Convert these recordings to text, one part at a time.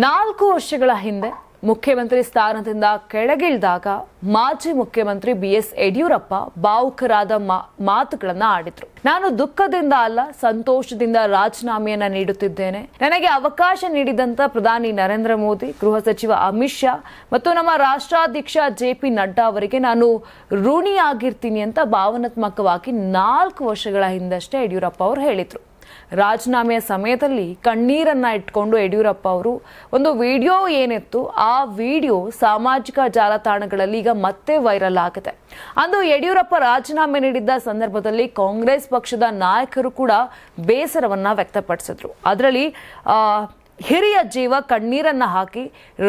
ನಾಲ್ಕು ವರ್ಷಗಳ ಹಿಂದೆ ಮುಖ್ಯಮಂತ್ರಿ ಸ್ಥಾನದಿಂದ ಕೆಳಗಿಳಿದಾಗ ಮಾಜಿ ಮುಖ್ಯಮಂತ್ರಿ ಬಿ ಎಸ್ ಯಡಿಯೂರಪ್ಪ ಭಾವುಕರಾದ ಮಾತುಗಳನ್ನ ಆಡಿದ್ರು. ನಾನು ದುಃಖದಿಂದ ಅಲ್ಲ, ಸಂತೋಷದಿಂದ ರಾಜೀನಾಮೆಯನ್ನ ನೀಡುತ್ತಿದ್ದೇನೆ. ನನಗೆ ಅವಕಾಶ ನೀಡಿದಂತ ಪ್ರಧಾನಿ ನರೇಂದ್ರ ಮೋದಿ, ಗೃಹ ಸಚಿವ ಅಮಿತ್ ಶಾ ಮತ್ತು ನಮ್ಮ ರಾಷ್ಟ್ರಾಧ್ಯಕ್ಷ ಜೆ ಪಿ ನಡ್ಡಾ ಅವರಿಗೆ ನಾನು ಋಣಿಯಾಗಿರ್ತೀನಿ ಅಂತ ಭಾವನಾತ್ಮಕವಾಗಿ ನಾಲ್ಕು ವರ್ಷಗಳ ಹಿಂದಷ್ಟೇ ಯಡಿಯೂರಪ್ಪ ಅವರು ಹೇಳಿದ್ರು. ರಾಜೀನಾಮೆಯ ಸಮಯದಲ್ಲಿ ಕಣ್ಣೀರನ್ನ ಇಟ್ಕೊಂಡು ಯಡಿಯೂರಪ್ಪ ಅವರು ಒಂದು ವಿಡಿಯೋ ಏನಿತ್ತು, ಆ ವಿಡಿಯೋ ಸಾಮಾಜಿಕ ಜಾಲತಾಣಗಳಲ್ಲಿ ಈಗ ಮತ್ತೆ ವೈರಲ್ ಆಗಿದೆ. ಅಂದು ಯಡಿಯೂರಪ್ಪ ರಾಜೀನಾಮೆ ನೀಡಿದ್ದ ಸಂದರ್ಭದಲ್ಲಿ ಕಾಂಗ್ರೆಸ್ ಪಕ್ಷದ ನಾಯಕರು ಕೂಡ ಬೇಸರವನ್ನ ವ್ಯಕ್ತಪಡಿಸಿದ್ರು. ಅದರಲ್ಲಿ ಹಿರಿಯ ಜೀವ ಕಣ್ಣೀರನ್ನ ಹಾಕಿ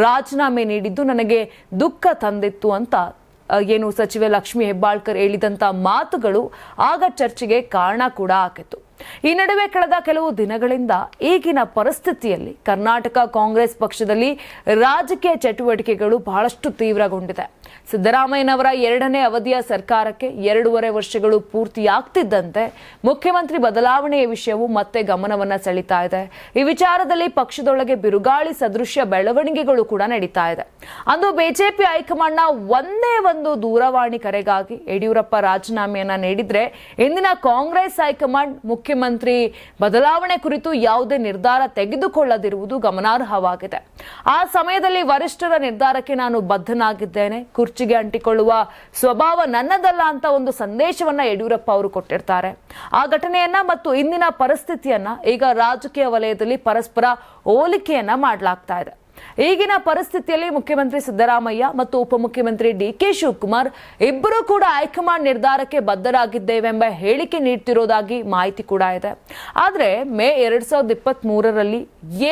ರಾಜೀನಾಮೆ ನೀಡಿದ್ದು ನನಗೆ ದುಃಖ ತಂದಿತ್ತು ಅಂತ ಏನು ಸಚಿವೆ ಲಕ್ಷ್ಮಿ ಹೆಬ್ಬಾಳ್ಕರ್ ಹೇಳಿದಂಥ ಮಾತುಗಳು ಆಗ ಚರ್ಚೆಗೆ ಕಾರಣ ಕೂಡ ಆಗಿತ್ತು. ಈ ನಡುವೆ ಕಳೆದ ಕೆಲವು ದಿನಗಳಿಂದ ಈಗಿನ ಪರಿಸ್ಥಿತಿಯಲ್ಲಿ ಕರ್ನಾಟಕ ಕಾಂಗ್ರೆಸ್ ಪಕ್ಷದಲ್ಲಿ ರಾಜಕೀಯ ಚಟುವಟಿಕೆಗಳು ಬಹಳಷ್ಟು ತೀವ್ರಗೊಂಡಿದೆ. ಸಿದ್ದರಾಮಯ್ಯನವರ ಎರಡನೇ ಅವಧಿಯ ಸರ್ಕಾರಕ್ಕೆ ಎರಡೂವರೆ ವರ್ಷಗಳು ಪೂರ್ತಿಯಾಗ್ತಿದ್ದಂತೆ ಮುಖ್ಯಮಂತ್ರಿ ಬದಲಾವಣೆಯ ವಿಷಯವು ಮತ್ತೆ ಗಮನವನ್ನ ಸೆಳೀತಾ ಇದೆ. ಈ ವಿಚಾರದಲ್ಲಿ ಪಕ್ಷದೊಳಗೆ ಬಿರುಗಾಳಿ ಸದೃಶ್ಯ ಬೆಳವಣಿಗೆಗಳು ಕೂಡ ನಡೀತಾ ಇದೆ. ಅಂದು ಬಿಜೆಪಿ ಹೈಕಮಾಂಡ್ನ ಒಂದೇ ಒಂದು ದೂರವಾಣಿ ಕರೆಗಾಗಿ ಯಡಿಯೂರಪ್ಪ ರಾಜೀನಾಮೆಯನ್ನ ನೀಡಿದ್ರೆ ಇಂದಿನ ಕಾಂಗ್ರೆಸ್ ಹೈಕಮಾಂಡ್ ಮುಖ್ಯಮಂತ್ರಿ ಬದಲಾವಣೆ ಕುರಿತು ಯಾವುದೇ ನಿರ್ಧಾರ ತೆಗೆದುಕೊಳ್ಳದಿರುವುದು ಗಮನಾರ್ಹವಾಗಿದೆ. ಆ ಸಮಯದಲ್ಲಿ ವರಿಷ್ಠರ ನಿರ್ಧಾರಕ್ಕೆ ನಾನು ಬದ್ಧನಾಗಿದ್ದೇನೆ. ಕುರ್ಚಿಗೆ ಅಂಟಿಕೊಳ್ಳುವ ಸ್ವಭಾವ ನನ್ನದಲ್ಲ ಅಂತ ಒಂದು ಸಂದೇಶವನ್ನ ಯಡಿಯೂರಪ್ಪ ಅವರು ಕೊಟ್ಟಿರ್ತಾರೆ. ಆ ಘಟನೆಯನ್ನ ಮತ್ತು ಇಂದಿನ ಪರಿಸ್ಥಿತಿಯನ್ನ ಈಗ ರಾಜಕೀಯ ವಲಯದಲ್ಲಿ ಪರಸ್ಪರ ಹೋಲಿಕೆಯನ್ನ ಮಾಡಲಾಗ್ತಾ ಇದೆ. ಈಗಿನ ಪರಿಸ್ಥಿತಿಯಲ್ಲಿ ಮುಖ್ಯಮಂತ್ರಿ ಸಿದ್ದರಾಮಯ್ಯ ಮತ್ತು ಉಪಮುಖ್ಯಮಂತ್ರಿ ಡಿ ಕೆ ಶಿವಕುಮಾರ್ ಇಬ್ಬರು ಕೂಡ ಹೈಕಮಾಂಡ್ ನಿರ್ಧಾರಕ್ಕೆ ಬದ್ಧರಾಗಿದ್ದೇವೆಂಬ ಹೇಳಿಕೆ ನೀಡ್ತಿರೋದಾಗಿ ಮಾಹಿತಿ ಕೂಡ ಇದೆ. ಆದರೆ ಮೇ ಎರಡ್ ಸಾವಿರದ ಇಪ್ಪತ್ತ್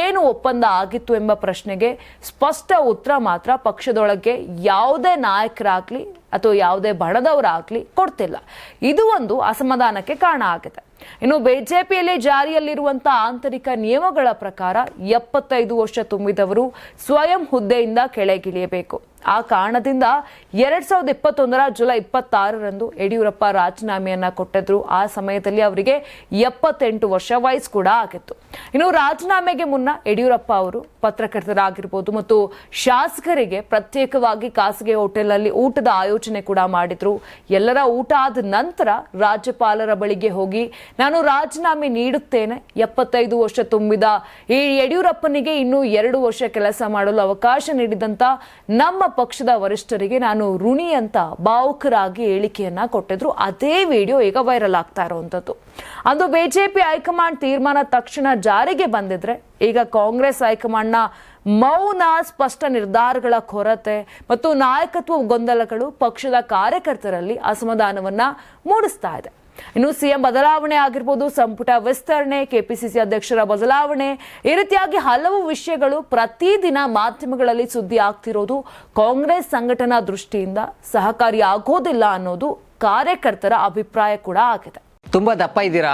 ಏನು ಒಪ್ಪಂದ ಆಗಿತ್ತು ಎಂಬ ಪ್ರಶ್ನೆಗೆ ಸ್ಪಷ್ಟ ಉತ್ತರ ಮಾತ್ರ ಪಕ್ಷದೊಳಗೆ ಯಾವುದೇ ನಾಯಕರಾಗ್ಲಿ ಅಥವಾ ಯಾವುದೇ ಬಣದವರಾಗ್ಲಿ ಕೊಡ್ತಿಲ್ಲ. ಇದು ಒಂದು ಅಸಮಾಧಾನಕ್ಕೆ ಕಾರಣ ಆಗಿದೆ. ಇನ್ನು ಬಿಜೆಪಿಯಲ್ಲಿ ಜಾರಿಯಲ್ಲಿರುವಂತಹ ಆಂತರಿಕ ನಿಯಮಗಳ ಪ್ರಕಾರ ಎಪ್ಪತ್ತೈದು ವರ್ಷ ತುಂಬಿದವರು ಸ್ವಯಂ ಹುದ್ದೆಯಿಂದ ಕೆಳಗಿಳಿಯಬೇಕು. ಆ ಕಾರಣದಿಂದ ಎರಡ್ ಸಾವಿರದ ಇಪ್ಪತ್ತೊಂದರ ಜುಲೈ ಇಪ್ಪತ್ತಾರರಂದು ಯಡಿಯೂರಪ್ಪ ರಾಜೀನಾಮೆಯನ್ನ ಕೊಟ್ಟಿದ್ರು. ಆ ಸಮಯದಲ್ಲಿ ಅವರಿಗೆ ಎಪ್ಪತ್ತೆಂಟು ವರ್ಷ ವಯಸ್ಸು ಕೂಡ ಆಗಿತ್ತು. ಇನ್ನು ರಾಜೀನಾಮೆಗೆ ಮುನ್ನ ಯಡಿಯೂರಪ್ಪ ಅವರು ಪತ್ರಕರ್ತರಾಗಿರ್ಬೋದು ಮತ್ತು ಶಾಸಕರಿಗೆ ಪ್ರತ್ಯೇಕವಾಗಿ ಖಾಸಗಿ ಹೋಟೆಲ್ನಲ್ಲಿ ಊಟದ ಆಯೋಜನೆ ಕೂಡ ಮಾಡಿದ್ರು. ಎಲ್ಲರ ಊಟ ಆದ ನಂತರ ರಾಜ್ಯಪಾಲರ ಬಳಿಗೆ ಹೋಗಿ, ನಾನು ರಾಜೀನಾಮೆ ನೀಡುತ್ತೇನೆ. ಎಪ್ಪತ್ತೈದು ವರ್ಷ ತುಂಬಿದ ಈ ಯಡಿಯೂರಪ್ಪನಿಗೆ ಇನ್ನೂ ಎರಡು ವರ್ಷ ಕೆಲಸ ಮಾಡಲು ಅವಕಾಶ ನೀಡಿದಂತ ನಮ್ಮ ಪಕ್ಷದ ವರಿಷ್ಠರಿಗೆ ನಾನು ಋಣಿ ಅಂತ ಭಾವುಕರಾಗಿ ಹೇಳಿಕೆಯನ್ನ ಕೊಟ್ಟಿದ್ರು. ಅದೇ ವಿಡಿಯೋ ಈಗ ವೈರಲ್ ಆಗ್ತಾ ಇರುವಂತದ್ದು. ಅಂದು ಬಿಜೆಪಿ ಹೈಕಮಾಂಡ್ ತೀರ್ಮಾನ ತಕ್ಷಣ ಜಾರಿಗೆ ಬಂದಿದ್ರೆ ಈಗ ಕಾಂಗ್ರೆಸ್ ಹೈಕಮಾಂಡ್ನ ಮೌನ, ಸ್ಪಷ್ಟ ನಿರ್ಧಾರಗಳ ಕೊರತೆ ಮತ್ತು ನಾಯಕತ್ವ ಗೊಂದಲಗಳು ಪಕ್ಷದ ಕಾರ್ಯಕರ್ತರಲ್ಲಿ ಅಸಮಾಧಾನವನ್ನ ಮೂಡಿಸ್ತಾ ಇದೆ. ಇನ್ನು ಸಿಎಂ ಬದಲಾವಣೆ ಆಗಿರ್ಬೋದು, ಸಂಪುಟ ವಿಸ್ತರಣೆ, ಕೆಪಿಸಿಸಿ ಅಧ್ಯಕ್ಷರ ಬದಲಾವಣೆ, ಈ ರೀತಿಯಾಗಿ ಹಲವು ವಿಷಯಗಳು ಪ್ರತಿದಿನ ಮಾಧ್ಯಮಗಳಲ್ಲಿ ಸುದ್ದಿ ಆಗ್ತಿರೋದು, ಕಾಂಗ್ರೆಸ್ ಸಂಘಟನಾ ದೃಷ್ಟಿಯಿಂದ ಸಹಕಾರಿ ಆಗೋದಿಲ್ಲ ಅನ್ನೋದು ಕಾರ್ಯಕರ್ತರ ಅಭಿಪ್ರಾಯ ಕೂಡ ಆಗಿದೆ. ತುಂಬಾ ದಪ್ಪ ಇದ್ದೀರಾ?